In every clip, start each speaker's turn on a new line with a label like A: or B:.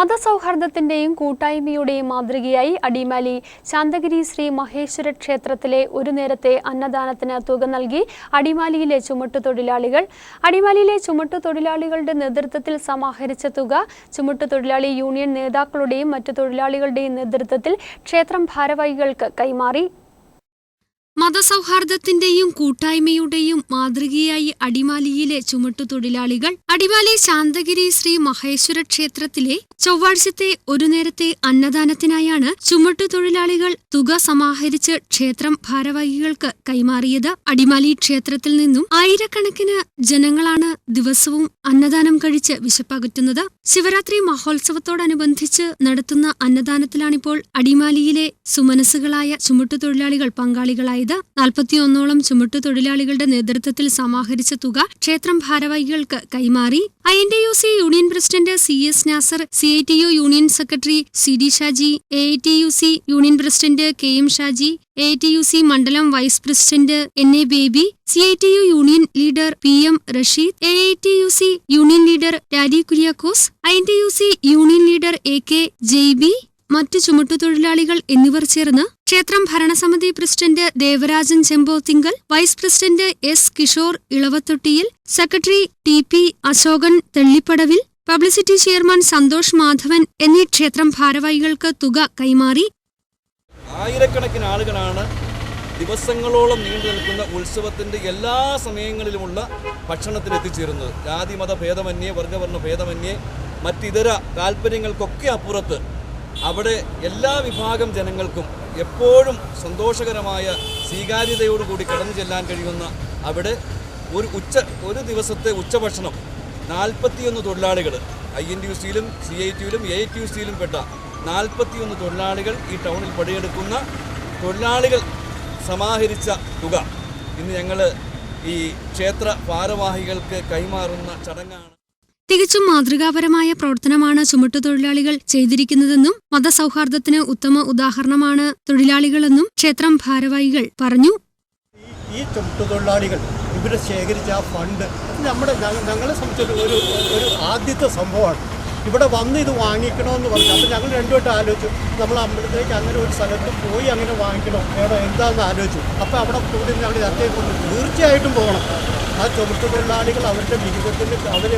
A: മതസൗഹാർദ്ദത്തിന്റെയും കൂട്ടായ്മയുടെയും മാതൃകയായി അടിമാലി ശാന്തഗിരി ശ്രീ മഹേശ്വര ക്ഷേത്രത്തിലെ ഒരു നേരത്തെ അന്നദാനത്തിന് തുക നൽകി അടിമാലിയിലെ ചുമട്ടുതൊഴിലാളികൾ. അടിമാലിയിലെ ചുമട്ടുതൊഴിലാളികളുടെ നേതൃത്വത്തിൽ സമാഹരിച്ച തുക ചുമട്ടുതൊഴിലാളി യൂണിയൻ നേതാക്കളുടെയും മറ്റു തൊഴിലാളികളുടെയും നേതൃത്വത്തിൽ ക്ഷേത്രം ഭാരവാഹികൾക്ക് കൈമാറി. മതസൗഹാർദ്ദത്തിന്റെയും കൂട്ടായ്മയുടെയും മാതൃകയായി അടിമാലിയിലെ ചുമട്ടുതൊഴിലാളികൾ. അടിമാലി ശാന്തഗിരി ശ്രീ മഹേശ്വര ക്ഷേത്രത്തിലെ ചൊവ്വാഴ്ചത്തെ ഒരു നേരത്തെ അന്നദാനത്തിനായാണ് ചുമട്ടുതൊഴിലാളികൾ തുക സമാഹരിച്ച് ക്ഷേത്രം ഭാരവാഹികൾക്ക് കൈമാറിയത്. അടിമാലി ക്ഷേത്രത്തിൽ നിന്നും ആയിരക്കണക്കിന് ജനങ്ങളാണ് ദിവസവും അന്നദാനം കഴിച്ച് വിശപ്പകറ്റുന്നത്. ശിവരാത്രി മഹോത്സവത്തോടനുബന്ധിച്ച് നടത്തുന്ന അന്നദാനത്തിലാണിപ്പോൾ അടിമാലിയിലെ സുമനസ്സുകളായ ചുമട്ടുതൊഴിലാളികൾ പങ്കാളികളായത്. നാൽപ്പത്തിയൊന്നോളം ചുമട്ടുതൊഴിലാളികളുടെ നേതൃത്വത്തിൽ സമാഹരിച്ച തുക ക്ഷേത്രം ഭാരവാഹികൾക്ക് കൈമാറി. I N U C union president C S Nasar C I T U union secretary C D Shaji A I T U C union president K M Shaji A T U C മണ്ഡലം vice president N A Baby C I T U union leader P M Rasheed A I T U C union leader Raji Kuriakose I T U C union leader A K Jaiby മറ്റു ചുമട്ടുതൊഴിലാളികൾ എന്നിവർ ചേർന്ന് ക്ഷേത്രം ഭരണസമിതി president Devarajan Chempothinkal vice president S Kishore Elavathottiyil secretary T P Ashokan Thellippadavil publicity chairman Santhosh Madhavan എന്നീ ക്ഷേത്രം ഭാരവാഹികൾക്ക് തുക കൈമാറി.
B: ആയിരക്കണക്കിന് ആളുകളാണ് ദിവസങ്ങളോളം നീണ്ടു നിൽക്കുന്ന ഉത്സവത്തിന്റെ എല്ലാ സമയങ്ങളിലുമുള്ള ഭക്ഷണത്തിന് എത്തിച്ചേരുന്നത് ജാതി മത ഭേദമന്യേ വർഗവർണ ഭേദമന്യേ മറ്റിതര താല്പര്യങ്ങൾക്കൊക്കെ അപ്പുറത്ത് അവിടെ എല്ലാ വിഭാഗം ജനങ്ങൾക്കും എപ്പോഴും സന്തോഷകരമായ സ്വീകാര്യതയോടുകൂടി കടന്നു ചെല്ലാൻ കഴിയുന്ന അവിടെ ഒരു ഉച്ച ഒരു ദിവസത്തെ ഉച്ചഭക്ഷണം നാൽപ്പത്തിയൊന്ന് തൊഴിലാളികൾ ഐ എൻ ടി യു സിയിലും സി ഐ ടിയിലും എ ഐ ടി യു സിയിലും പെട്ട നാൽപ്പത്തിയൊന്ന് തൊഴിലാളികൾ ഈ ടൗണിൽ പണിയെടുക്കുന്ന തൊഴിലാളികൾ സമാഹരിച്ച തുക. ഇന്ന് ഞങ്ങൾ ഈ ക്ഷേത്ര ഭാരവാഹികൾക്ക് കൈമാറുന്ന ചടങ്ങാണ്.
A: തികച്ചും മാതൃകാപരമായ പ്രവർത്തനമാണ് ചുമട്ടുതൊഴിലാളികൾ ചെയ്തിരിക്കുന്നതെന്നും മതസൗഹാർദ്ദത്തിന് ഉത്തമ ഉദാഹരണമാണ് തൊഴിലാളികളെന്നും ക്ഷേത്രം ഭാരവാഹികൾ പറഞ്ഞു.
C: ഈ ചുമട്ടുതൊഴിലാളികൾ ഇവരെ ശേഖരിച്ച ആ ഫണ്ട് നമ്മുടെ ഞങ്ങളെ സംബന്ധിച്ചൊരു ഒരു ആദ്യത്തെ സംഭവമാണ്. ഇവിടെ വന്ന് ഇത് വാങ്ങിക്കണമെന്ന് പറഞ്ഞു അപ്പോൾ ഞങ്ങൾ രണ്ടുമായിട്ട് ആലോചിച്ചു. നമ്മൾ അമ്പലത്തിലേക്ക് അങ്ങനെ ഒരു സ്ഥലത്ത് പോയി അങ്ങനെ വാങ്ങിക്കണം? എവിടെ എന്താണെന്ന് ആലോചിച്ചു. അപ്പോൾ അവിടെ കൂടി ഞങ്ങൾ ചർച്ച കൊണ്ട് തീർച്ചയായിട്ടും പോകണം. ആ ചുമട്ടുതൊഴിലാളികൾ അവരുടെ വിഹിതത്തിൽ അവർ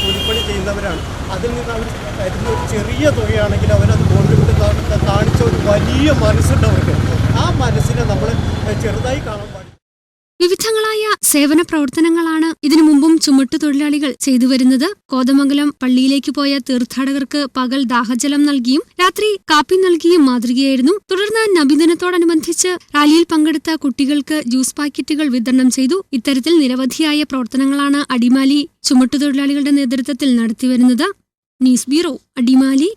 C: കൂലിപ്പണി ചെയ്യുന്നവരാണ്. അതിൽ നിന്ന് അവർ തരുന്ന ഒരു ചെറിയ തുകയാണെങ്കിൽ അവരത് ഗവൺമെന്റ് കാണിച്ച ഒരു വലിയ മനസ്സുണ്ട് അവർക്ക്. ആ മനസ്സിനെ നമ്മൾ ചെറുതായി കാണാൻ പാടില്ല.
A: വിവിധങ്ങളായ സേവന പ്രവർത്തനങ്ങളാണ് ഇതിനു മുമ്പും ചുമട്ടു തൊഴിലാളികൾ ചെയ്തു വരുന്നത്. കോതമംഗലം പള്ളിയിലേക്ക് പോയ തീർത്ഥാടകർക്ക് പകൽ ദാഹജലം നൽകിയും രാത്രി കാപ്പി നൽകിയും മാതൃകയായിരുന്നു. തുടർന്ന് നബിദിനത്തോടനുബന്ധിച്ച് റാലിയിൽ പങ്കെടുത്ത കുട്ടികൾക്ക് ജ്യൂസ് പാക്കറ്റുകൾ വിതരണം ചെയ്തു. ഇത്തരത്തിൽ നിരവധിയായ പ്രവർത്തനങ്ങളാണ് അടിമാലി ചുമട്ടുതൊഴിലാളികളുടെ നേതൃത്വത്തിൽ നടത്തിവരുന്നത്. News bureau Adimali.